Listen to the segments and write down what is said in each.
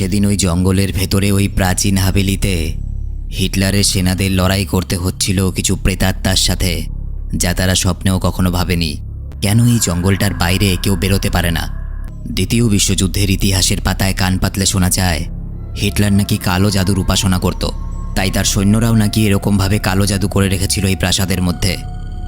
সেদিন ওই জঙ্গলের ভেতরে ওই প্রাচীন হাভেলিতে হিটলারের সেনাদের লড়াই করতে হচ্ছিল কিছু প্রেতাত্মার সাথে, যা তারা স্বপ্নেও কখনো ভাবেনি। কেন এই জঙ্গলটার বাইরে কেউ বেরোতে পারে না? দ্বিতীয় বিশ্বযুদ্ধের ইতিহাসের পাতায় কান পাতলে শোনা যায়, হিটলার নাকি কালো জাদুর উপাসনা করত। তাই তার সৈন্যরাও নাকি এরকমভাবে কালো জাদু করে রেখেছিল এই প্রাসাদের মধ্যে।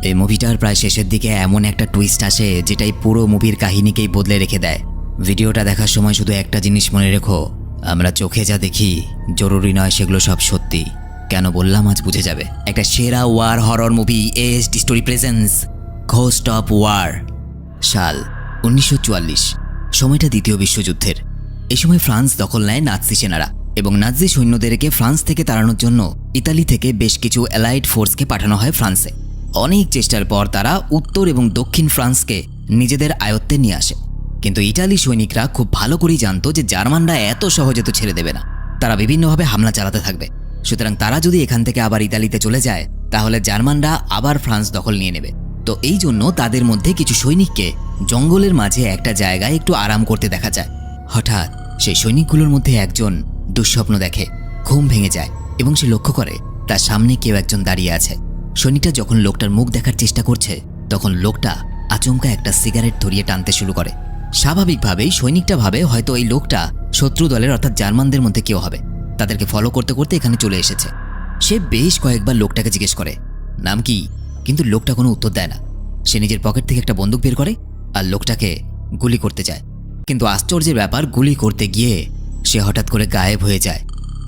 এই মুভিটার প্রায় শেষের দিকে এমন একটা টুইস্ট আসে, যেটাই পুরো মুভির কাহিনীকেই বদলে রেখে দেয়। ভিডিওটা দেখার সময় শুধু একটা জিনিস মনে রেখো আমরা চোখে যা দেখি, জরুরি নয় সেগুলো সব সত্যি। কেন বললাম আজ বুঝে যাবে। একটা সেরা war horror movie S D story presence ghost of war সাল উনিশশো চুয়াল্লিশ। সময়টা দ্বিতীয় বিশ্বযুদ্ধের। এই সময় ফ্রান্স দখল নেয় নাৎসি সেনারা এবং নাৎসি সৈন্যদেরকে ফ্রান্স থেকে তাড়ানোর জন্য ইতালি থেকে বেশ কিছু অ্যালাইড ফোর্সকে পাঠানো হয় ফ্রান্সে। অনেক চেষ্টার পর তারা উত্তর এবং দক্ষিণ ফ্রান্সকে নিজেদের আয়ত্তে নিয়ে আসে। কিন্তু ইটালি সৈনিকরা খুব ভালো করেই জানতো যে জার্মানরা এত সহজে তো ছেড়ে দেবে না। তারা বিভিন্নভাবে হামলা চালাতে থাকবে। সুতরাং তারা যদি এখান থেকে আবার ইতালিতে চলে যায়, তাহলে জার্মানরা আবার ফ্রান্স দখল নিয়ে নেবে। তো এই জন্য তাদের মধ্যে কিছু সৈনিককে জঙ্গলের মাঝে একটা জায়গায় একটু আরাম করতে দেখা যায়। হঠাৎ সেই সৈনিকগুলোর মধ্যে একজন দুঃস্বপ্ন দেখে, ঘুম ভেঙে যায় এবং সে লক্ষ্য করে, তার সামনে কেউ একজন দাঁড়িয়ে আছে। সৈনিকটা যখন লোকটার মুখ দেখার চেষ্টা করছে, তখন লোকটা আচমকা একটা সিগারেট ধরিয়ে টানতে শুরু করে। স্বাভাবিকভাবেই সৈনিকটা ভাবে হয়তো এই লোকটা শত্রু দলের অর্থাৎ জার্মানদের মধ্যে কেউ হবে। তাদেরকে ফলো করতে করতে এখানে চলে এসেছে। সে বেশ কয়েকবার লোকটাকে জিজ্ঞেস করে, নাম কি? কিন্তু লোকটা কোনো উত্তর দেয় না। সে নিজের পকেট থেকে একটা বন্দুক বের করে আর লোকটাকে গুলি করতে যায়। কিন্তু আশ্চর্যের ব্যাপার, গুলি করতে গিয়ে সে হঠাৎ করে গায়েব হয়ে যায়।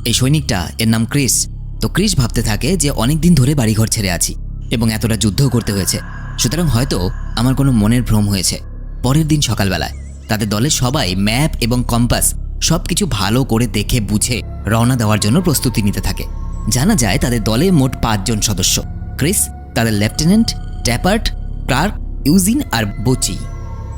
এই সৈনিকটা, এর নাম ক্রিস। তো ক্রিস ভাবতে থাকে যে অনেক দিন ধরে বাড়িঘর ছেড়ে আছি এবং এতটা যুদ্ধও করতে হয়েছে। সুতরাং হয়তো আমার কোনো মনের ভ্রম হয়েছে। পরের দিন সকালবেলায়। তাদের দলের সবাই ম্যাপ এবং কম্পাস সব কিছু ভালো করে দেখে বুঝে রওনা দেওয়ার জন্য প্রস্তুতি নিতে থাকে। জানা যায় তাদের দলে মোট পাঁচজন সদস্য। ক্রিস, তাদের লেফটেন্যান্ট ট্যাপার্ট ক্লার্ক, ইউজিন আর বচি।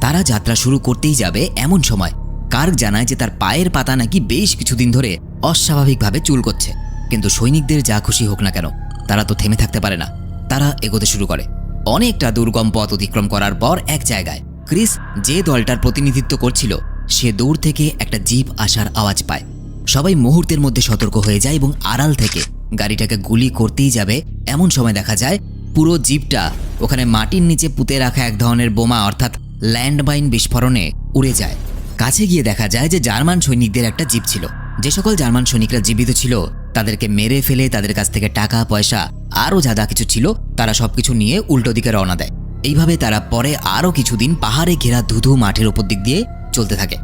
তারা যাত্রা শুরু করতেই যাবে এমন সময়। কার্ক জানায় যে তার পায়ের পাতা নাকি বেশ কিছুদিন ধরে অস্বাভাবিকভাবে চুল করছে। কিন্তু সৈনিকদের যা খুশি হোক না কেন, তারা তো থেমে থাকতে পারে না। তারা এগোতে শুরু করে। অনেকটা দুর্গম পথ অতিক্রম করার পর এক জায়গায় ক্রিস যে দলটার প্রতিনিধিত্ব করছিল, সে দূর থেকে একটা জিপ আসার আওয়াজ পায়। সবাই মুহূর্তের মধ্যে সতর্ক হয়ে যায় এবং আড়াল থেকে গাড়িটাকে গুলি করতেই যাবে, এমন সময় দেখা যায় পুরো জিপটা ওখানে মাটির নিচে পুঁতে রাখা এক ধরনের বোমা, অর্থাৎ ল্যান্ডমাইন বিস্ফোরণে উড়ে যায়। কাছে গিয়ে দেখা যায় যে জার্মান সৈনিকদের একটা জিপ ছিল। যে সকল জার্মান সৈনিকরা জীবিত ছিল, তাদেরকে মেরে ফেলে, তাদের কাছ থেকে টাকা, পয়সা, আরও যা যা কিছু ছিল, তারা সবকিছু নিয়ে উল্টো দিকে রওনা দেয়। এইভাবে তারা পরে আরও কিছুদিন পাহাড়ে ঘেরা ধুধু মাঠের ওপর দিক দিয়ে চলতে থাকে।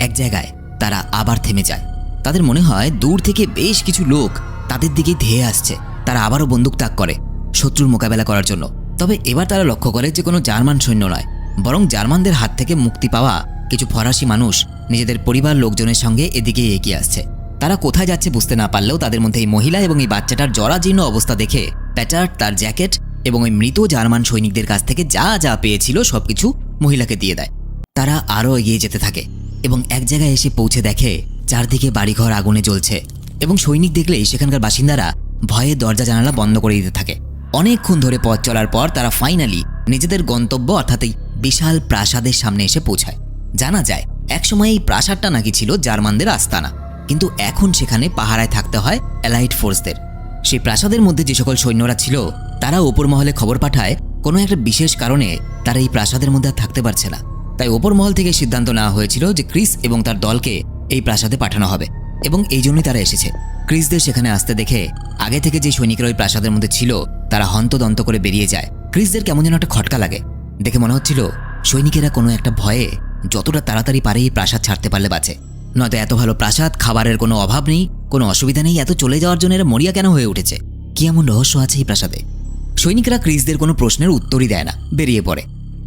এক জায়গায় তারা আবার থেমে যায়। তাদের মনে হয় দূর থেকে বেশ কিছু লোক তাদের দিকে ধেয়ে আসছে। তারা আবারও বন্দুক তাক করে শত্রুর মোকাবেলা করার জন্য। তবে এবার তারা লক্ষ্য করে যে কোনো জার্মান সৈন্য নয়, বরং জার্মানদের হাত থেকে মুক্তি পাওয়া কিছু ফরাসি মানুষ নিজেদের পরিবার লোকজনের সঙ্গে এদিকে এগিয়ে আসছে। তারা কোথায় যাচ্ছে বুঝতে না পারলেও তাদের মধ্যে এই মহিলা এবং এই বাচ্চাটার জরাজীর্ণ অবস্থা দেখে প্যাটার্ট তার জ্যাকেট এবং ওই মৃত জার্মান সৈনিকদের কাছ থেকে যা যা পেয়েছিল সবকিছু মহিলাকে দিয়ে দেয়। তারা আরও এগিয়ে যেতে থাকে এবং এক জায়গায় এসে পৌঁছে দেখে চারদিকে বাড়িঘর আগুনে জ্বলছে এবং সৈনিক দেখলেই সেখানকার বাসিন্দারা ভয়ে দরজা জানালা বন্ধ করে দিতে থাকে। অনেকক্ষণ ধরে পথ চলার পর তারা ফাইনালি নিজেদের গন্তব্য অর্থাৎ এই বিশাল প্রাসাদের সামনে এসে পৌঁছায়। জানা যায়, একসময় এই প্রাসাদটা নাকি ছিল জার্মানদের আস্তানা, কিন্তু এখন সেখানে পাহারায় থাকতে হয় অ্যালাইট ফোর্সদের সেই প্রাসাদের মধ্যে যে সকল সৈন্যরা ছিল তারা ওপর মহলে খবর পাঠায়, কোনো একটা বিশেষ কারণে তারা এই প্রাসাদের মধ্যে আর থাকতে পারছে না। তাই ওপর মহল থেকে সিদ্ধান্ত নেওয়া হয়েছিল যে ক্রিস এবং তার দলকে এই প্রাসাদে পাঠানো হবে এবং এই জন্যই তারা এসেছে। ক্রিসদের সেখানে আসতে দেখে আগে থেকে যে সৈনিকরা ওই প্রাসাদের মধ্যে ছিল, তারা হন্তদন্ত করে বেরিয়ে যায়। ক্রিসদের কেমন যেন একটা খটকা লাগে। দেখে মনে হচ্ছিল সৈনিকেরা কোনো একটা ভয়ে যতটা তাড়াতাড়ি পারে এই প্রাসাদ ছাড়তে পারলে বাঁচে। নয়তো এত ভালো প্রাসাদ, খাবারের কোনো অভাব নেই, কোনো অসুবিধা নেই, এত চলে যাওয়ার জন্য এরা মরিয়া কেন হয়ে উঠেছে? কি এমন রহস্য আছে এই প্রাসাদে? সৈনিকরা ক্রিসদের কোনো প্রশ্নের উত্তরই দেয় না, বেরিয়ে পড়ে।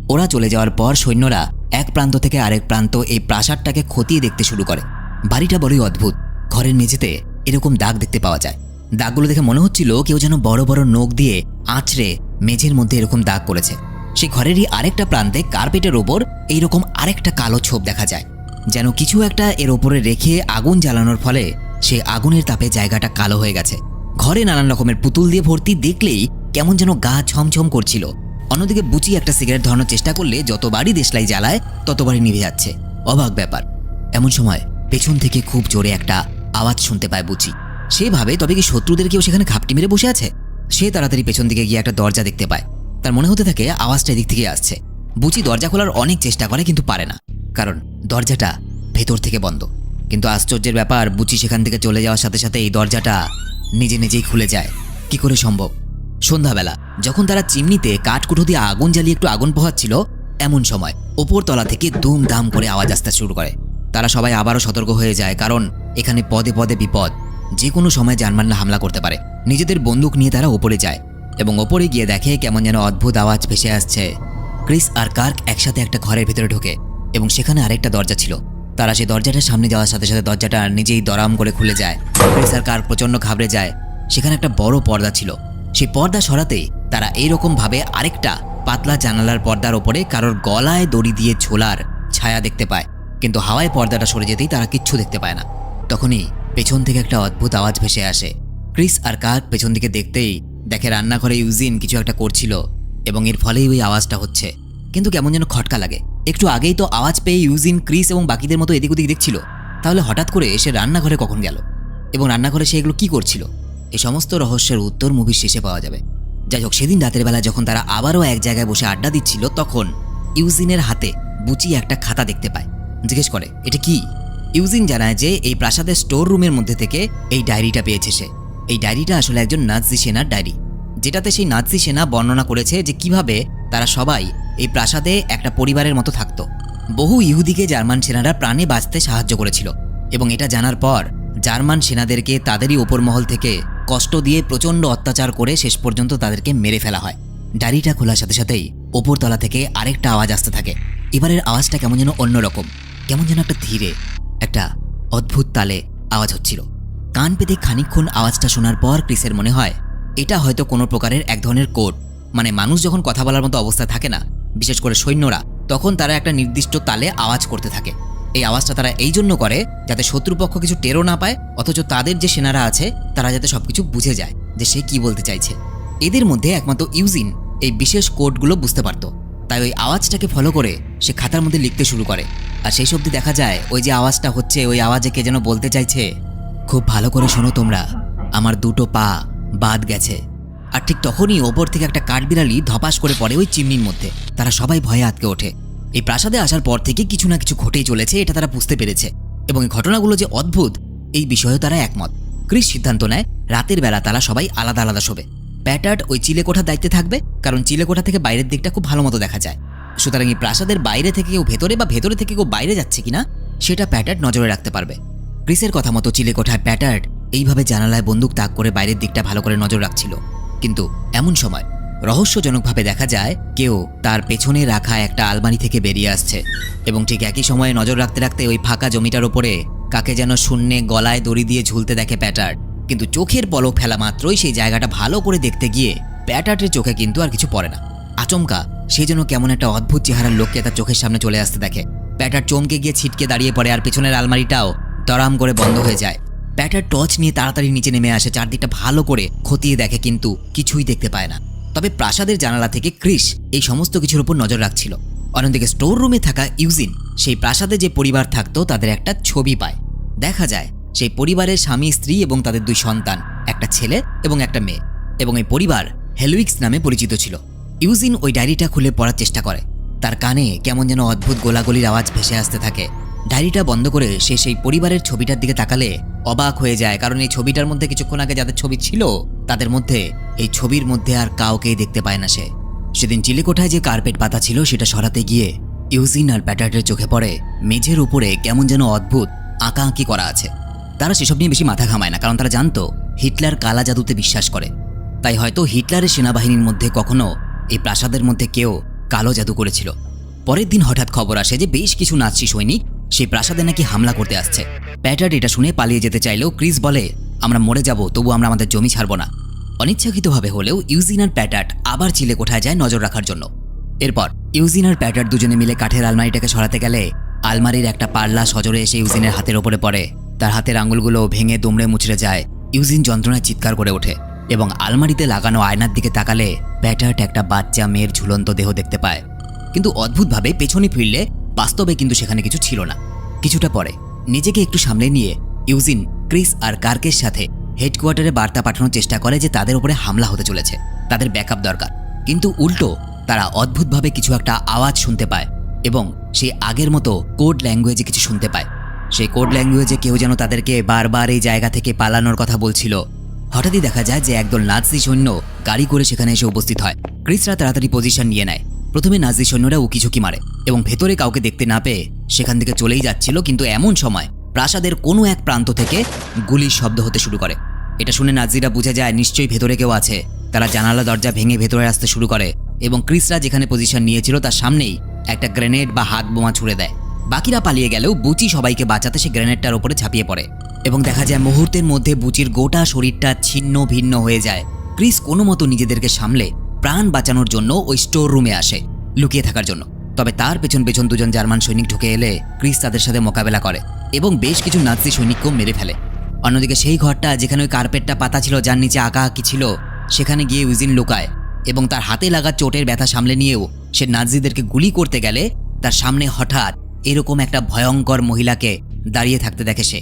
ওরা চলে যাওয়ার পর সৈন্যরা এক প্রান্ত থেকে আরেক প্রান্ত এই প্রাসাদটাকে খতিয়ে দেখতে শুরু করে। বাড়িটা বড়ই অদ্ভুত। ঘরের মেঝেতে এরকম দাগ দেখতে পাওয়া যায়। দাগগুলো দেখে মনে হচ্ছিল কেউ যেন বড় বড় নখ দিয়ে আঁচড়ে মেঝের মধ্যে এরকম দাগ করেছে। সেই ঘরেরই আরেকটা প্রান্তে কার্পেটের ওপর এইরকম আরেকটা কালো ছোপ দেখা যায়। যেন কিছু একটা এর ওপরে রেখে আগুন জ্বালানোর ফলে সে আগুনের তাপে জায়গাটা কালো হয়ে গেছে। ঘরে নানান রকমের পুতুল দিয়ে ভর্তি দেখলেই কেমন যেন গা ছমছম করছিল। অন্যদিকে বুচি একটা সিগারেট ধরানোর চেষ্টা করলে যতবারই দেশলাই জ্বালায় ততবারই নিভে যাচ্ছে। অবাক ব্যাপার। এমন সময় পেছন থেকে খুব জোরে একটা আওয়াজ শুনতে পায় বুচি। সে ভাবে, তবে কি শত্রুদের কেউ সেখানে ঘাপটি মেরে বসে আছে? সে তাড়াতাড়ি পেছন দিকে গিয়ে একটা দরজা দেখতে পায়। তার মনে হতে থাকে, আওয়াজটা এদিক থেকে আসছে। বুচি দরজা খোলার অনেক চেষ্টা করে কিন্তু পারে না। কারণ দরজাটা ভেতর থেকে বন্ধ। কিন্তু আশ্চর্যের ব্যাপার, বুচি সেখান থেকে চলে যাওয়ার সাথে সাথে এই দরজাটা নিজে নিজেই খুলে যায়। কি করে সম্ভব? সন্ধ্যাবেলা, যখন তারা চিমনিতে কাঠকুঠো দিয়ে আগুন জ্বালিয়ে একটু আগুন পোহাচ্ছিল, এমন সময় ওপর তলা থেকে দুম দাম করে আওয়াজ আসতে শুরু করে। তারা সবাই আবারও সতর্ক হয়ে যায়, কারণ এখানে পদে পদে বিপদ। যে কোনো সময় জার্মানরা হামলা করতে পারে। নিজেদের বন্দুক নিয়ে তারা ওপরে যায় এবং ওপরে গিয়ে দেখে কেমন যেন অদ্ভুত আওয়াজ ভেসে আসছে। ক্রিস আর কার্ক একসাথে একটা ঘরের ভেতরে ঢোকে এবং সেখানে আরেকটা দরজা ছিল। তারা সেই দরজাটার সামনে যাওয়ার সাথে সাথে দরজাটা নিজেই দরাম করে খুলে যায়। ক্রিস আর কার্ক প্রচণ্ড ঘাবড়ে যায়। সেখানে একটা বড় পর্দা ছিল। সেই পর্দা সরাতেই তারা এইরকম ভাবে আরেকটা পাতলা জানালার পর্দার ওপরে কারোর গলায় দড়ি দিয়ে ঝোলার ছায়া দেখতে পায়। কিন্তু হাওয়ায় পর্দাটা সরে যেতেই তারা কিচ্ছু দেখতে পায় না। তখনই পেছন থেকে একটা অদ্ভুত আওয়াজ ভেসে আসে। ক্রিস আর কার্ক পেছন দিকে দেখতেই দেখে রান্নাঘরে ইউজিন কিছু একটা করছিল এবং এর ফলেই ওই আওয়াজটা হচ্ছে। কিন্তু কেমন যেন খটকা লাগে। একটু আগেই তো আওয়াজ পেয়ে ইউজিন, ক্রিস এবং বাকিদের মতো এদিক ওদিক দেখছিল। তাহলে হঠাৎ করে সে রান্নাঘরে কখন গেল? এবং রান্নাঘরে সে এগুলো কী করছিল? এই সমস্ত রহস্যের উত্তর মুভির শেষে পাওয়া যাবে। যাই হোক সেদিন রাতের বেলা যখন তারা আবারও এক জায়গায় বসে আড্ডা দিচ্ছিল, তখন ইউজিনের হাতে বুচি একটা খাতা দেখতে পায়। জিজ্ঞেস করে, এটা কি? ইউজিন জানায় যে এই প্রাসাদের স্টোর রুমের মধ্যে থেকে এই ডায়েরিটা পেয়েছে সে। এই ডায়েরিটা আসলে একজন নাৎসি সেনার ডায়েরি, যেটাতে সেই নাৎসি সেনা বর্ণনা করেছে যে কীভাবে তারা সবাই এই প্রাসাদে একটা পরিবারের মতো থাকতো। বহু ইহুদিকে জার্মান সেনারা প্রাণে বাঁচতে সাহায্য করেছিল এবং এটা জানার পর জার্মান সেনাদেরকে তাদেরই ওপর মহল থেকে কষ্ট দিয়ে প্রচণ্ড অত্যাচার করে শেষ পর্যন্ত তাদেরকে মেরে ফেলা হয়। ডায়েরিটা খোলার সাথে সাথেই ওপরতলা থেকে আরেকটা আওয়াজ আসতে থাকে। এবারের আওয়াজটা কেমন যেন অন্যরকম, কেমন যেন একটা ধীরে, একটা অদ্ভুত তালে আওয়াজ হচ্ছিল। কান পেতে খানিকক্ষণ আওয়াজটা শোনার পর ক্রিসের মনে হয়, এটা হয়তো কোনো প্রকারের এক ধরনের কোড। মানে মানুষ যখন কথা বলার মতো অবস্থায় থাকে না, বিশেষ করে সৈন্যরা, তখন তারা একটা নির্দিষ্ট তালে আওয়াজ করতে থাকে। এই আওয়াজটা তারা এই জন্য করে যাতে শত্রুপক্ষ কিছু টেরও না পায়, অথচ তাদের যে সেনারা আছে, তারা যাতে সবকিছু বুঝে যায় যে সে কি বলতে চাইছে। এদের মধ্যে একমাত্র ইউজিন এই বিশেষ কোডগুলো বুঝতে পারতো। তাই ওই আওয়াজটাকে ফলো করে সে খাতার মধ্যে লিখতে শুরু করে। আর সেই সবদি দেখা যায় ওই যে আওয়াজটা হচ্ছে, ওই আওয়াজে কে যেন বলতে চাইছে, খুব ভালো করে শোনো তোমরা, আমার দুটো পা বাদ গেছে। আর ঠিক তখনই ওপর থেকে একটা কাঠবিড়ালি ধপাস করে পড়ে ওই চিমনির মধ্যে। তারা সবাই ভয়ে আটকে ওঠে। এই প্রাসাদে আসার পর থেকে কিছু না কিছু ঘটেই চলেছে, এটা তারা বুঝতে পেরেছে। এবং এই ঘটনাগুলো যে অদ্ভুত, এই বিষয়েও তারা একমত। ক্রিস সিদ্ধান্ত নেয়, রাতের বেলা তারা সবাই আলাদা আলাদা শোবে। প্যাটার্ড ওই চিলেকোঠার দায়িত্বে থাকবে, কারণ চিলেকোঠা থেকে বাইরের দিকটা খুব ভালো মতো দেখা যায়। সুতরাং এই প্রাসাদের বাইরে থেকে কেউ ভেতরে বা ভেতরে থেকে কেউ বাইরে যাচ্ছে কিনা, সেটা প্যাটার্ট নজরে রাখতে পারবে। ক্রিসের কথা মতো চিলেকোঠায় প্যাটার্ট এইভাবে জানালায় বন্দুক তাক করে বাইরের দিকটা ভালো করে নজর রাখছিল। কিন্তু এমন সময় রহস্যজনকভাবে দেখা যায়, কেউ তার পেছনে রাখা একটা আলমারি থেকে বেরিয়ে আসছে এবং ঠিক একই সময়ে নজর রাখতে রাখতে ওই ফাঁকা জমিটার ওপরে কাকে যেন শূন্যে গলায় দড়ি দিয়ে ঝুলতে দেখে প্যাটার্ড কিন্তু চোখের পলক ফেলা মাত্রই সেই জায়গাটা ভালো করে দেখতে গিয়ে প্যাটার্টের চোখে কিন্তু আর কিছু পড়ে না। আচমকা, সে যেন কেমন একটা অদ্ভুত চেহারার লোককে তার চোখের সামনে চলে আসতে দেখে। প্যাটার চমকে গিয়ে ছিটকে দাঁড়িয়ে পড়ে আর পেছনের আলমারিটাও দরাম করে বন্ধ হয়ে যায়। প্যাটার টর্চ নিয়ে তাড়াতাড়ি নিচে নেমে আসে, চারদিকটা ভালো করে খতিয়ে দেখে কিন্তু কিছুই দেখতে পায় না। তবে প্রাসাদের জানালা থেকে ক্রিস এই সমস্ত কিছুর উপর নজর রাখছিল। অন্যদিকে স্টোর রুমে থাকা ইউজিন সেই প্রাসাদে যে পরিবার থাকতো, তাদের একটা ছবি পায়। দেখা যায়, সেই পরিবারের স্বামী, স্ত্রী এবং তাদের দুই সন্তান, একটা ছেলে এবং একটা মেয়ে এবং এই পরিবার হেলুইক্স নামে পরিচিত ছিল। ইউজিন ওই ডায়েরিটা খুলে পড়ার চেষ্টা করে। তার কানে কেমন যেন অদ্ভুত গোলাগুলির আওয়াজ ভেসে আসতে থাকে। ডায়েরিটা বন্ধ করে সে সেই পরিবারের ছবিটার দিকে তাকালে অবাক হয়ে যায়, কারণ এই ছবিটার মধ্যে কিছুক্ষণ আগে যাদের ছবি ছিল তাদের মধ্যে, এই ছবির মধ্যে আর কাউকেই দেখতে পায় না সে। সেদিন চিলেকোঠায় যে কার্পেট পাতা ছিল, সেটা সরাতে গিয়ে ইউজিন আর প্যাটার্টের চোখে পড়ে, মেঝের উপরে কেমন যেন অদ্ভুত আঁকা আঁকি করা আছে। তারা সেসব নিয়ে বেশি মাথা ঘামায় না, কারণ তারা জানতো, হিটলার কালা জাদুতে বিশ্বাস করে। তাই হয়তো হিটলারের সেনাবাহিনীর মধ্যে কখনো এই প্রাসাদের মধ্যে কেউ কালো জাদু করেছিল। পরের দিন হঠাৎ খবর আসে যে বেশ কিছু নাৎসি সৈনিক সেই প্রাসাদে নাকি হামলা করতে আসছে। প্যাটার্ড এটা শুনে পালিয়ে যেতে চাইলেও ক্রিস বলে, আমরা মরে যাব তবু আমরা আমাদের জমি ছাড়ব না। অনিচ্ছাকৃতভাবে হলেও ইউজিনার প্যাটার্ট আবার চিলে কোঠায় যায় নজর রাখার জন্য। এরপর, ইউজিনার প্যাটার্ট দুজনে মিলে কাঠের আলমারিটাকে সরাতে গেলে আলমারির একটা পাল্লা সজরে এসে ইউজিনের হাতের ওপরে পড়ে। তার হাতের আঙুলগুলো ভেঙে দুমড়ে মুচড়ে যায়। ইউজিন যন্ত্রণায় চিৎকার করে ওঠে এবং আলমারিতে লাগানো আয়নার দিকে তাকালে প্যাটার্ট একটা বাচ্চা মেয়ের ঝুলন্ত দেহ দেখতে পায়। কিন্তু অদ্ভুতভাবে পেছনে ফিরলে বাস্তবে কিন্তু সেখানে কিছু ছিল না। কিছুটা পরে নিজেকে একটু সামলে নিয়ে ইউজিন ক্রিস আর কার্কের সাথে হেডকোয়ার্টারে বার্তা পাঠানোর চেষ্টা করে যে তাদের উপরে হামলা হতে চলেছে। তাদের ব্যাকআপ দরকার। কিন্তু উল্টো, তারা অদ্ভুতভাবে কিছু একটা আওয়াজ শুনতে পায় এবং সে আগের মতো কোড ল্যাঙ্গুয়েজে কিছু শুনতে পায়। সেই কোড ল্যাঙ্গুয়েজে কেউ যেন তাদেরকে বারবার এই জায়গা থেকে পালানোর কথা বলছিল। হঠাৎই দেখা যায় যে একদল নাজি সৈন্য গাড়ি করে সেখানে এসে উপস্থিত হয়। ক্রিসরা তাড়াতাড়ি পজিশন নিয়ে নেয়। প্রথমে নাজি সৈন্যরা উকিঝুঁকি মারে এবং ভেতরে কাউকে দেখতে না পেয়ে সেখান থেকে চলেই যাচ্ছিল। কিন্তু এমন সময় প্রাসাদের কোনো এক প্রান্ত থেকে গুলির শব্দ হতে শুরু করে। এটা শুনে নাজিরা বুঝে যায় নিশ্চয়ই ভেতরে কেউ আছে। তারা জানালা দরজা ভেঙে ভেতরে আসতে শুরু করে এবং ক্রিসরা যেখানে পজিশন নিয়েছিল তার সামনেই একটা গ্রেনেড বা হাত বোমা ছুড়ে দেয়। বাকিরা পালিয়ে গেলেও বুচি সবাইকে বাঁচাতে সে গ্রেনেডটার ওপরে ঝাঁপিয়ে পড়ে এবং দেখা যায় মুহূর্তের মধ্যে বুচির গোটা শরীরটা ছিন্ন ভিন্ন হয়ে যায়। ক্রিস কোনো মতো নিজেদেরকে সামলে প্রাণ বাঁচানোর জন্য ওই স্টোর রুমে আসে লুকিয়ে থাকার জন্য। তবে তার পেছন পেছন দুজন জার্মান সৈনিক ঢুকে এলে ক্রিস তাদের সাথে মোকাবেলা করে এবং বেশ কিছু নাৎসি সৈনিককেও মেরে ফেলে। অন্যদিকে সেই ঘরটা যেখানে ওই কার্পেটটা পাতা ছিল, যার নিচে আঁকা আঁকি ছিল, সেখানে গিয়ে উইজিন লুকায় এবং তার হাতে লাগা চোটের ব্যথা সামলে নিয়েও সে নাজিদেরকে গুলি করতে গেলে তার সামনে হঠাৎ এরকম একটা ভয়ঙ্কর মহিলাকে দাঁড়িয়ে থাকতে দেখে সে।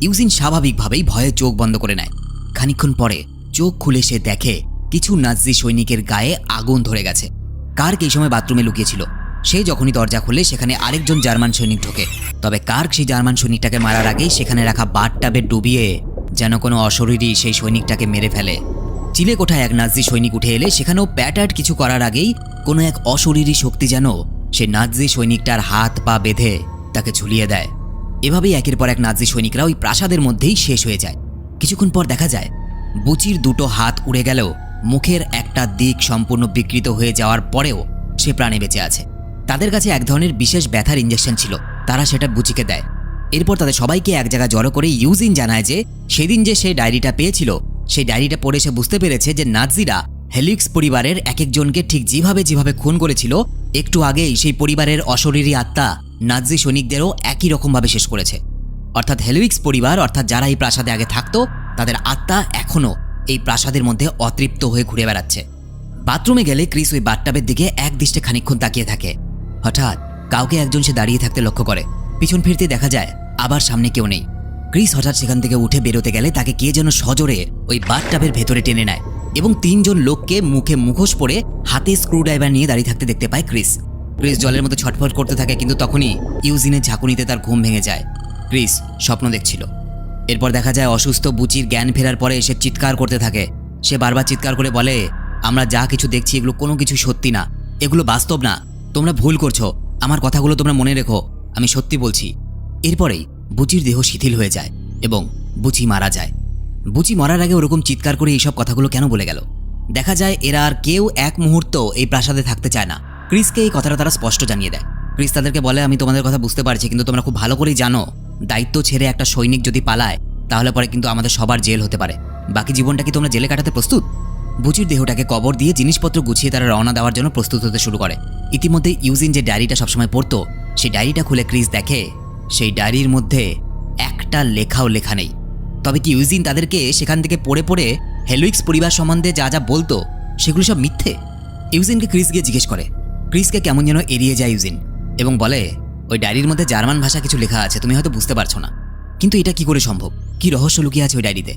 ইউজিন স্বাভাবিকভাবেই ভয়ে চোখ বন্ধ করে নেয়। খানিকক্ষণ পরে চোখ খুলে সে দেখে কিছু নাজি সৈনিকের গায়ে আগুন ধরে গেছে। কার এই সময় বাথরুমে লুকিয়েছিল সে যখনই দরজা খুলে, সেখানে আরেকজন জার্মান সৈনিক ঢোকে। তবে কার্ক সেই জার্মান সৈনিকটাকে মারার আগেই সেখানে রাখা বাথটাবে ডুবিয়ে যেন কোনো অশরীরই সেই সৈনিকটাকে মেরে ফেলে। চিলে কোঠায় এক নাজি সৈনিক উঠে এলে সেখানেও প্যাটার্ট কিছু করার আগেই কোনো এক অশরীরী শক্তি যেন সে নাজি সৈনিকটার হাত পা বেঁধে তাকে ঝুলিয়ে দেয়। এভাবেই একের পর এক নাজি সৈনিকরা ওই প্রাসাদের মধ্যেই শেষ হয়ে যায়। কিছুক্ষণ পর দেখা যায়, বুচির দুটো হাত উড়ে গেলেও মুখের একটা দিক সম্পূর্ণ বিকৃত হয়ে যাওয়ার পরেও সে প্রাণে বেঁচে আছে। তাদের কাছে এক ধরনের বিশেষ ব্যথার ইঞ্জেকশন ছিল। তারা সেটা বুচিকে দেয়। এরপর তাদের সবাইকে এক জায়গায় জড়ো করে ইউজিন জানায় যে, সেদিন যে সে ডায়েরিটা পেয়েছিল, সেই ডায়েরিটা পড়ে সে বুঝতে পেরেছে যে নাজিরা হেলিক্স পরিবারের এক একজনকে ঠিক যেভাবে যেভাবে খুন করেছিল, একটু আগেই সেই পরিবারের অশরীরী আত্মা নাজি সৈনিকদেরও একই রকমভাবে শেষ করেছে। অর্থাৎ হেলিক্স পরিবার, অর্থাৎ যারা এই প্রাসাদে আগে থাকতো, তাদের আত্মা এখনও এই প্রাসাদের মধ্যে অতৃপ্ত হয়ে ঘুরে বেড়াচ্ছে। বাথরুমে গেলে ক্রিস ওই বাথটাবের দিকে এক দৃষ্টে খানিকক্ষণ তাকিয়ে থাকে। হঠাৎ কাউকে একজন সে দাঁড়িয়ে থাকতে লক্ষ্য করে। পিছন ফিরতে দেখা যায়, আবার সামনে কেউ নেই। ক্রিস হঠাৎ সেখান থেকে উঠে বেরোতে গেলে তাকে কে যেন সজোরে ওই বাথটাবের ভেতরে টেনে নেয় এবং তিনজন লোককে মুখে মুখোশ পরে হাতে স্ক্রুড্রাইভার নিয়ে দাঁড়িয়ে থাকতে দেখতে পায় ক্রিস। ক্রিস জলের মধ্যে ছটফট করতে থাকে কিন্তু তখনই ইউজিনের ঝাঁকুনিতে তার ঘুম ভেঙে যায়। ক্রিস স্বপ্ন দেখছিল। এরপর দেখা যায় অসুস্থ বুচির জ্ঞান ফেরার পরে সে চিৎকার করতে থাকে। সে বারবার চিৎকার করে বলে, আমরা যা কিছু দেখছি এগুলো কোনো কিছু সত্যি না। এগুলো বাস্তব না। তোমরা ভুল করছ। আমার কথাগুলো তোমরা মনে রেখো, আমি সত্যি বলছি। এরপরেই বুচির দেহ শিথিল হয়ে যায় এবং বুচি মারা যায়। বুচি মরার আগে ওরকম চিৎকার করে এইসব কথাগুলো কেন বলে গেল? দেখা যায় এরা আর কেউ এক মুহূর্ত এই প্রাসাদে থাকতে চায় না। ক্রিসকে এই কথাটা তারা স্পষ্ট জানিয়ে দেয়। ক্রিস তাদেরকে বলে, আমি তোমাদের কথা বুঝতে পারছি, কিন্তু তোমরা খুব ভালো করেই জানো, দায়িত্ব ছেড়ে একটা সৈনিক যদি পালায়, তাহলে পরে কিন্তু আমাদের সবার জেল হতে পারে। বাকি জীবনটা কি তোমরা জেলে কাটাতে প্রস্তুত? বুচির দেহটাকে কবর দিয়ে জিনিসপত্র গুছিয়ে তারা রওনা দেওয়ার জন্য প্রস্তুত হতে শুরু করে। ইতিমধ্যে ইউজিন যে ডায়েরিটা সবসময় পড়তো, সেই ডায়েরিটা খুলে ক্রিস দেখে, সেই ডায়েরির মধ্যে একটা লেখাও লেখা নেই। তবে কি ইউজিন তাদেরকে সেখান থেকে পড়ে পড়ে হেলুইক্স পরিবার সম্বন্ধে যা যা বলতো, সেগুলো সব মিথ্যে? ইউজিনকে ক্রিস গিয়ে জিজ্ঞেস করে, ক্রিসকে কেমন যেন এড়িয়ে যায় ইউজিন? এবং বলে, ওই ডায়েরির মধ্যে জার্মান ভাষা কিছু লেখা আছে, তুমি হয়তো বুঝতে পারছ না। কিন্তু এটা কি করে সম্ভব? কি রহস্য লুকিয়ে আছে ওই ডায়েরিতে?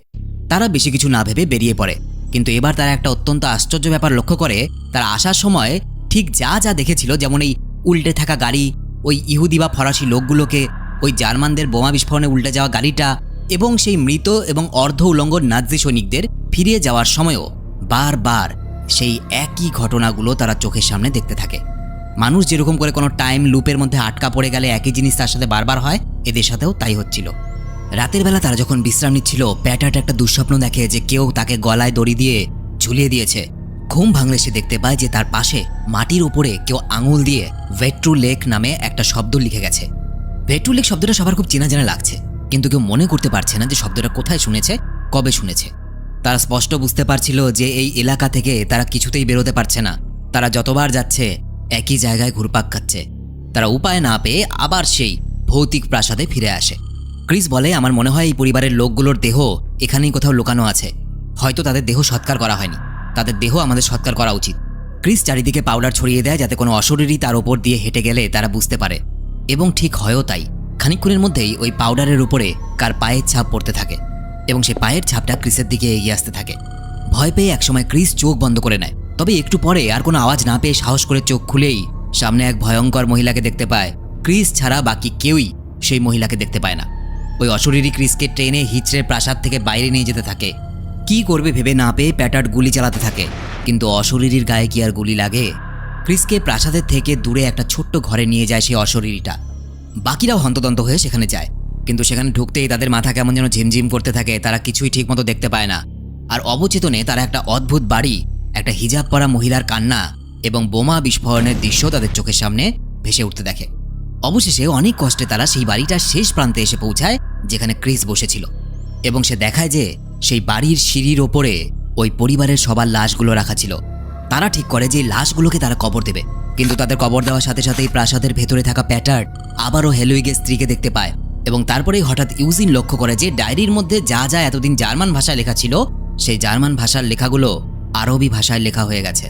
তারা বেশি কিছু না ভেবে বেরিয়ে পড়ে। কিন্তু এবার তারা একটা অত্যন্ত আশ্চর্য ব্যাপার লক্ষ্য করে। তারা আসার সময় ঠিক যা যা দেখেছিল, যেমন এই উল্টে থাকা গাড়ি, ওই ইহুদি বা ফরাসি লোকগুলোকে, ওই জার্মানদের বোমা বিস্ফোরণে উল্টে যাওয়া গাড়িটা এবং সেই মৃত এবং অর্ধ উলঙ্গ নাজি সৈনিকদের ফিরিয়ে যাওয়ার সময়ও বারবার সেই একই ঘটনাগুলো তারা চোখের সামনে দেখতে থাকে। মানুষ যেরকম করে কোনো টাইম লুপের মধ্যে আটকা পড়ে গেলে একই জিনিস তার সাথে বারবার হয়, এদের সাথেও তাই হচ্ছিল। রাতের বেলা তারা যখন বিশ্রাম নিচ্ছিল প্যাটার্ট একটা দুঃস্বপ্ন দেখে যে কেউ তাকে গলায় দড়ি দিয়ে ঝুলিয়ে দিয়েছে। ঘুম ভাঙলে সে দেখতে পায় যে তার পাশে মাটির উপরে কেউ আঙুল দিয়ে ভেট্রু লেক নামে একটা শব্দ লিখে গেছে। ভেট্রু লেক শব্দটা সবার খুব চেনা জানা লাগছে, কিন্তু কেউ মনে করতে পারছে না যে শব্দটা কোথায় শুনেছে, কবে শুনেছে। তারা স্পষ্ট বুঝতে পারছিল যে এই এলাকা থেকে তারা কিছুতেই বেরোতে পারছে না। তারা যতবার যাচ্ছে, একই জায়গায় ঘুরপাক খাচ্ছে। তারা উপায় না পেয়ে আবার সেই ভৌতিক প্রাসাদে ফিরে আসে। ক্রিস বলে, আমার মনে হয় এই পরিবারের লোকগুলোর দেহ এখানেই কোথাও লুকানো আছে। হয়তো তাদের দেহ সৎকার করা হয়নি। তাদের দেহ আমাদের সৎকার করা উচিত। ক্রিস চারিদিকে পাউডার ছড়িয়ে দেয় যাতে কোনো অশরীরই তার ওপর দিয়ে হেঁটে গেলে তারা বুঝতে পারে। এবং ঠিক হয়ও তাই। খানিকক্ষণের মধ্যেই ওই পাউডারের উপরে কার পায়ের ছাপ পড়তে থাকে এবং সে পায়ের ছাপটা ক্রিসের দিকে এগিয়ে আসতে থাকে। ভয় পেয়ে একসময় ক্রিস চোখ বন্ধ করে নেয়। তবে একটু পরে আর কোনো আওয়াজ না পেয়ে সাহস করে চোখ খুলেই সামনে এক ভয়ঙ্কর মহিলাকে দেখতে পায়। ক্রিস ছাড়া বাকি কেউই সেই মহিলাকে দেখতে পায় না। ওই অশরীরী ক্রিসকে ট্রেনে হিচড়ে প্রাসাদ থেকে বাইরে নিয়ে যেতে থাকে। কি করবে ভেবে না পেয়ে প্যাটার্ড গুলি চালাতে থাকে। কিন্তু অশরীরীর গায়ে কি আর গুলি লাগে? ক্রিসকে প্রাসাদের থেকে দূরে একটা ছোট্ট ঘরে নিয়ে যায় সেই অশরীরীটা। বাকিরাও হন্তদন্ত হয়ে সেখানে যায়। কিন্তু সেখানে ঢুকতেই তাদের মাথা কেমন যেন ঝিমঝিম করতে থাকে, তারা কিছুই ঠিকমতো দেখতে পায় না। আর অবচেতনে তারা একটা অদ্ভুত বাড়ি, একটা হিজাব পরা মহিলার কান্না এবং বোমা বিস্ফোরণের দৃশ্য তাদের চোখের সামনে ভেসে উঠতে দেখে। অবশেষে অনেক কষ্টে তারা সেই বাড়িটার শেষ প্রান্তে এসে পৌঁছায়, যেখানে ক্রিস বসেছিল। এবং সে দেখায় যে সেই বাড়ির সিঁড়ির ওপরে ওই পরিবারের সবার লাশগুলো রাখা ছিল। তারা ঠিক করে যে লাশগুলোকে তারা কবর দেবে। কিন্তু তাদের কবর দেওয়ার সাথে সাথেই প্রাসাদের ভেতরে থাকা প্যাটার্ড আবারও হেলুইগের স্ত্রীকে দেখতে পায়। এবং তারপরেই হঠাৎ ইউজিন লক্ষ্য করে যে ডায়েরির মধ্যে যা যা এতদিন জার্মান ভাষায় লেখা ছিল, সেই জার্মান ভাষার লেখাগুলো আরবি ভাষায় লেখা হয়ে গেছে।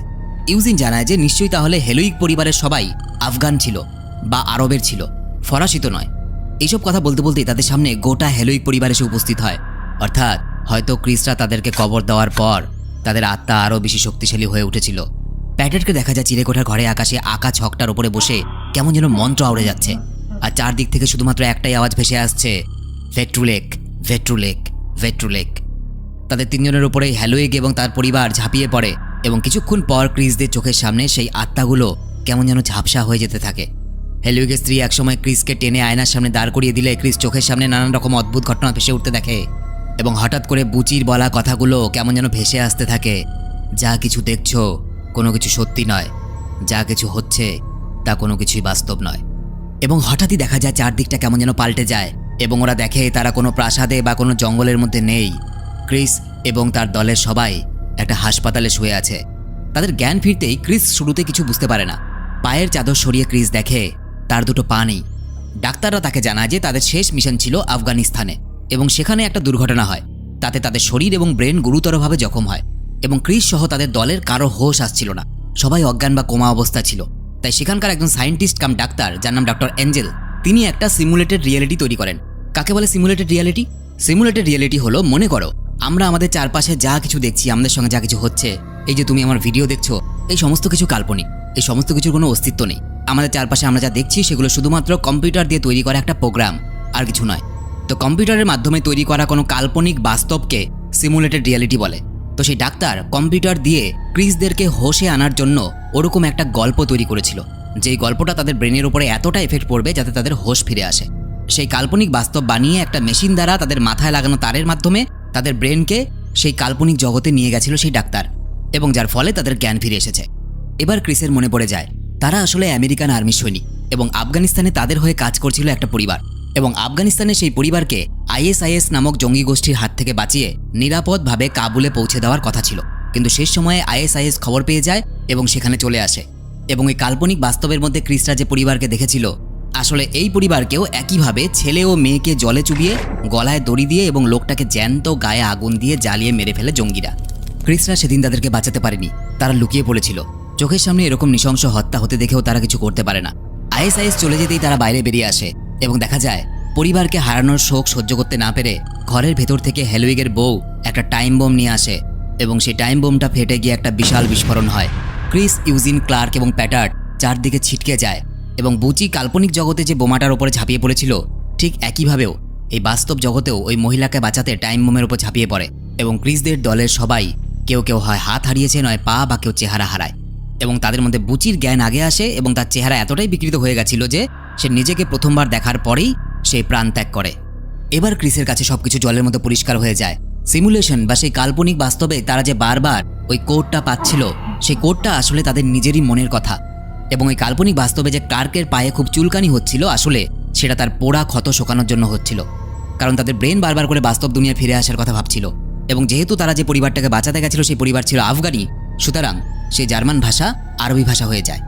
ইউজিন জানায় যে নিশ্চয়ই তাহলে হেলুইক পরিবারের সবাই আফগান ছিল। বা আরবের ছিল। ফরাসি তো নয়। এইসব কথা বলতে বলতেই তাদের সামনে গোটা হেলুইক পরিবার এসে উপস্থিত হয়। অর্থাৎ হয়তো ক্রিসরা তাদেরকে কবর দেওয়ার পর তাদের আত্মা আরও বেশি শক্তিশালী হয়ে উঠেছিল। প্যাটেটকে দেখা যায় চিলেকোঠার ঘরে আকাশে আঁকা ছকটার উপরে বসে কেমন যেন মন্ত্র আউড়ে যাচ্ছে। আর চারদিক থেকে শুধুমাত্র একটাই আওয়াজ ভেসে আসছে, ভেট্রুলেক ভেট্রুলেক ভেট্রুলেক। তাদের তিনজনের উপরেই হ্যালোইগ এবং তার পরিবার ঝাঁপিয়ে পড়ে এবং কিছুক্ষণ পর ক্রিসদের চোখের সামনে সেই আত্মাগুলো কেমন যেন ঝাপসা হয়ে যেতে থাকে। হেলুইগের স্ত্রী একসময় ক্রিসকে টেনে আয়নার সামনে দাঁড় করিয়ে দিলে ক্রিস চোখের সামনে নানান রকম অদ্ভুত ঘটনা ভেসে উঠতে দেখে এবং হঠাৎ করে বুচির বলা কথাগুলো কেমন যেন ভেসে আসতে থাকে। যা কিছু দেখছ, কোনো কিছু সত্যি নয়। যা কিছু হচ্ছে, তা কোনো কিছুই বাস্তব নয়। এবং হঠাৎই দেখা যায় চারদিকটা কেমন যেন পাল্টে যায় এবং ওরা দেখে তারা কোনো প্রাসাদে বা কোনো জঙ্গলের মধ্যে নেই। ক্রিস এবং তার দলের সবাই একটা হাসপাতালে শুয়ে আছে। তাদের জ্ঞান ফিরতেই ক্রিস শুরুতে কিছু বুঝতে পারে না। পায়ের চাদর সরিয়ে ক্রিস দেখে তার দুটো পা নেই। ডাক্তাররা তাকে জানায় যে তাদের শেষ মিশন ছিল আফগানিস্তানে এবং সেখানে একটা দুর্ঘটনা হয়। তাতে তাদের শরীর এবং ব্রেন গুরুতরভাবে জখম হয় এবং ক্রিস সহ তাদের দলের কারও হোশ আসছিল না। সবাই অজ্ঞান বা কোমা অবস্থা ছিল। তাই সেখানকার একজন সায়েন্টিস্ট কাম ডাক্তার, যার নাম ডক্টর অ্যাঞ্জেল তিনি একটা সিমুলেটেড রিয়েলিটি তৈরি করেন। কাকে বলে সিমুলেটেড রিয়েলিটি? সিমুলেটেড রিয়েলিটি হলো, মনে করো, আমরা আমাদের চারপাশে যা কিছু দেখছি, আমাদের সঙ্গে যা কিছু হচ্ছে, এই যে তুমি আমার ভিডিও দেখছ, এই সমস্ত কিছু কাল্পনিক, এই সমস্ত কিছুর কোনো অস্তিত্ব নেই। আমাদের চারপাশে আমরা যা দেখছি সেগুলো শুধুমাত্র কম্পিউটার দিয়ে তৈরি করা একটা প্রোগ্রাম, আর কিছু নয়। তো কম্পিউটারের মাধ্যমে তৈরি করা কোনো কাল্পনিক বাস্তবকে সিমুলেটেড রিয়ালিটি বলে। তো সেই ডাক্তার কম্পিউটার দিয়ে ক্রিসদেরকে হোসে আনার জন্য ওরকম একটা গল্প তৈরি করেছিল। যেই গল্পটা তাদের ব্রেনের উপরে এতটা এফেক্ট পড়বে যাতে তাদের হোশ ফিরে আসে। সেই কাল্পনিক বাস্তব বানিয়ে একটা মেশিন দ্বারা তাদের মাথায় লাগানো তারের মাধ্যমে তাদের ব্রেনকে সেই কাল্পনিক জগতে নিয়ে গেছিল সেই ডাক্তার। এবং যার ফলে তাদের জ্ঞান ফিরে এসেছে। এবার ক্রিসের মনে পড়ে যায় তারা আসলে আমেরিকান আর্মি সৈনিক এবং আফগানিস্তানে তাদের হয়ে কাজ করছিল একটা পরিবার এবং আফগানিস্তানের সেই পরিবারকে আইএসআইএস নামক জঙ্গি গোষ্ঠীর হাত থেকে বাঁচিয়ে নিরাপদভাবে কাবুলে পৌঁছে দেওয়ার কথা ছিল। কিন্তু শেষ সময়ে আইএসআইএস খবর পেয়ে যায় এবং সেখানে চলে আসে এবং এই কাল্পনিক বাস্তবের মধ্যে ক্রিসরা যে পরিবারকে দেখেছিল, আসলে এই পরিবারকেও একইভাবে ছেলে ও মেয়েকে জলে চুবিয়ে, গলায় দড়ি দিয়ে এবং লোকটাকে জ্যান্ত গায়ে আগুন দিয়ে জ্বালিয়ে মেরে ফেলে জঙ্গিরা। ক্রিসরা সেদিন তাদেরকে বাঁচাতে পারেনি, তারা লুকিয়ে পড়েছিল। চোখের সামনে এরকম নৃশংস হত্যা হতে দেখেও তারা কিছু করতে পারে না। আইএসআইএস চলে যেতেই তারা বাইরে বেরিয়ে আসে এবং দেখা যায়, পরিবারকে হারানোর শোক সহ্য করতে না পেরে ঘরের ভেতর থেকে হেলুইগের বউ একটা টাইম বোম নিয়ে আসে এবং সেই টাইম বোমটা ফেটে গিয়ে একটা বিশাল বিস্ফোরণ হয়। ক্রিস, ইউজিন, ক্লার্ক এবং প্যাটার্ড চারদিকে ছিটকে যায় এবং বুচি কাল্পনিক জগতে যে বোমাটার ওপরে ঝাঁপিয়ে পড়েছিল, ঠিক একইভাবেও এই বাস্তব জগতেও ওই মহিলাকে বাঁচাতে টাইম বোমের উপর ঝাঁপিয়ে পড়ে এবং ক্রিসদের দলের সবাই কেউ কেউ হয় হাত হারিয়েছে নয় পা বা কেউ চেহারা হারায়। এবং তাদের মধ্যে বুচির জ্ঞান আগে আসে এবং তার চেহারা এতটাই বিকৃত হয়ে গেছিল যে সে নিজেকে প্রথমবার দেখার পরেই সে প্রাণ ত্যাগ করে। এবার ক্রিসের কাছে সবকিছু জলের মতো পরিষ্কার হয়ে যায়। সিমুলেশন বা সেই কাল্পনিক বাস্তবে তারা যে বারবার ওই কোডটা পাচ্ছিল সেই কোডটা আসলে তাদের নিজেরই মনের কথা। এবং ওই কাল্পনিক বাস্তবে যে কার্কের পায়ে খুব চুলকানি হচ্ছিল, আসলে সেটা তার পোড়া ক্ষত শোকানোর জন্য হচ্ছিল। কারণ তাদের ব্রেন বারবার করে বাস্তব দুনিয়ায় ফিরে আসার কথা ভাবছিল। এবং যেহেতু তারা যে পরিবারটাকে বাঁচাতে গেছিল, সেই পরিবার ছিল আফগানি, সুতরাং সেই জার্মান ভাষা আরবি ভাষা হয়ে যায়।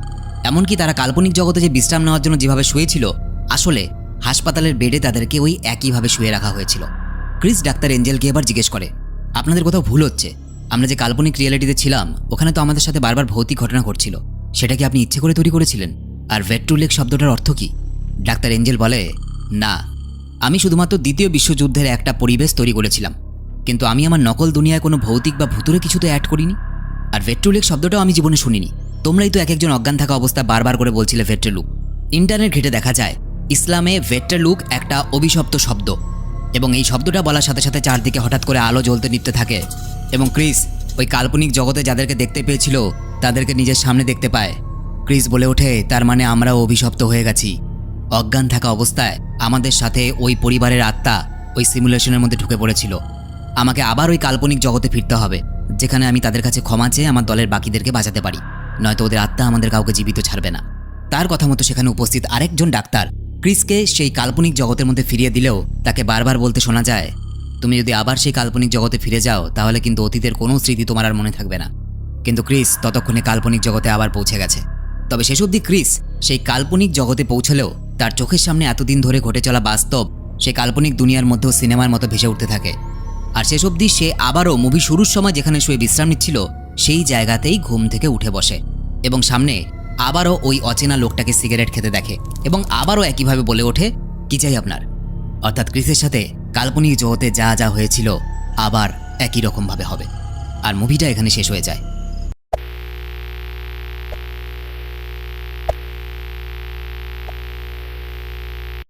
এমনকি তারা কাল্পনিক জগতে যে বিশ্রাম নেওয়ার জন্য যেভাবে শুয়েছিল, আসলে হাসপাতালের বেডে তাদেরকে ওই একইভাবে শুয়ে রাখা হয়েছিল। ক্রিস ডাক্তার এঞ্জেলকে এবার জিজ্ঞেস করে, আপনাদের কোথাও ভুল হচ্ছে? আমরা যে কাল্পনিক রিয়েলিটিতে ছিলাম, ওখানে তো আমাদের সাথে বারবার ভৌতিক ঘটনা ঘটছিল। সেটা কি আপনি ইচ্ছে করে তৈরি করেছিলেন? আর ভেট্রুলেক শব্দটার অর্থ কি? ডাক্তার এঞ্জেল বলে, না। আমি শুধুমাত্র দ্বিতীয় বিশ্বযুদ্ধের একটা পরিবেশ তৈরি করেছিলাম। কিন্তু আমি আমার নকল দুনিয়ায় কোনো ভৌতিক বা ভুতুরে কিছু তো অ্যাড করিনি? আর ভেট্রুলিক শব্দটাও আমি জীবনে শুনিনি। তোমরাই তো এক একজন অজ্ঞান থাকা অবস্থা বারবার করে বলছিলে ভেট্রেলুক। ইন্টারনেট ঘেটে দেখা যায়, ইসলামে ভেট্রেলুক একটা অভিশপ্ত শব্দ। এবং এই শব্দটা বলার সাথে সাথে চারদিকে হঠাৎ করে আলো জ্বলতে নিতে থাকে। এবং ক্রিস, ওই কাল্পনিক জগতে যাদেরকে দেখতে পেয়েছিল, তাদেরকে নিজের সামনে দেখতে পায়। ক্রিস বলে ওঠে, তার মানে আমরাও অভিশপ্ত হয়ে গেছি। অজ্ঞান থাকা অবস্থায় আমাদের সাথে ওই পরিবারের আত্মা ওই সিমুলেশনের মধ্যে ঢুকে পড়েছিল। আমাকে আবার ওই কাল্পনিক জগতে ফিরতে হবে। যেখানে আমি তাদের কাছে ক্ষমা চেয়ে আমার দলের বাকিদেরকে বাঁচাতে পারি। নয়তো ওদের আত্মা আমাদের কাউকে জীবিত ছাড়বে না। তার কথা মতো সেখানে উপস্থিত আরেকজন ডাক্তার, ক্রিসকে সেই কাল্পনিক জগতের মধ্যে ফিরিয়ে দিলেও তাকে বারবার বলতে শোনা যায়, তুমি যদি আবার সেই কাল্পনিক জগতে ফিরে যাও, তাহলে কিন্তু অতীতের কোনো স্মৃতি তোমার আর মনে থাকবে না। কিন্তু ক্রিস ততক্ষণে কাল্পনিক জগতে আবার পৌঁছে গেছে। তবে শেষ অবধি ক্রিস সেই কাল্পনিক জগতে পৌঁছলেও তার চোখের সামনে এতদিন ধরে ঘটে চলা বাস্তব সেই কাল্পনিক দুনিয়ার মধ্যেও সিনেমার মতো ভেসে উঠতে থাকে। আর শেষ অবধি সে আবারও মুভি শুরুর সময় যেখানে শুয়ে বিশ্রাম নিচ্ছিল, সেই জায়গাতেই ঘুম থেকে উঠে বসে এবং সামনে আবারও ওই অচেনা লোকটাকে সিগারেট খেতে দেখে এবং আবারও একইভাবে বলে ওঠে, কি চাই আপনার? অর্থাৎ ক্রিসের সাথে কাল্পনিক জগতে যা যা হয়েছিল আবার একই রকমভাবে হবে। আর মুভিটা এখানে শেষ হয়ে যায়।